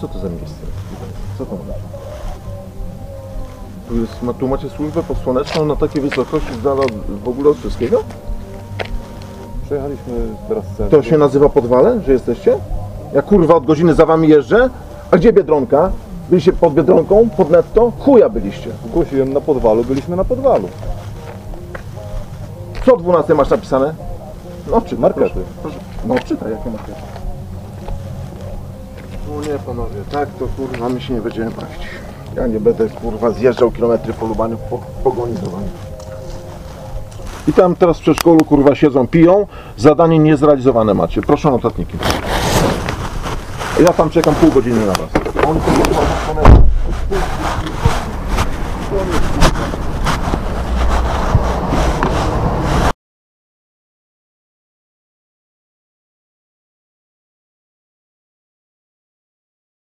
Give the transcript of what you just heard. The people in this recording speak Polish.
co to za miejsce? Co to ma? Tu, jest, ma, tu macie służbę podsłoneczną na takiej wysokości z dala w ogóle od wszystkiego? Przejechaliśmy teraz centrum. To się nazywa podwale, że jesteście? Ja kurwa od godziny za wami jeżdżę. A gdzie Biedronka? Byliście pod Biedronką, pod netto? Chuja byliście. Zgłosiłem na podwalu, byliśmy na podwalu. Co o 12 masz napisane? No czytaj, Markety. Proszę, proszę. No czytaj, jakie markety. Nie panowie, tak to kurwa my się nie będziemy bawić. Ja nie będę kurwa zjeżdżał kilometry po Lubaniu po pogoni. I tam teraz w przedszkolu kurwa siedzą, piją, zadanie niezrealizowane macie. Proszę notatniki. Ja tam czekam pół godziny na was. Oni to kurwa,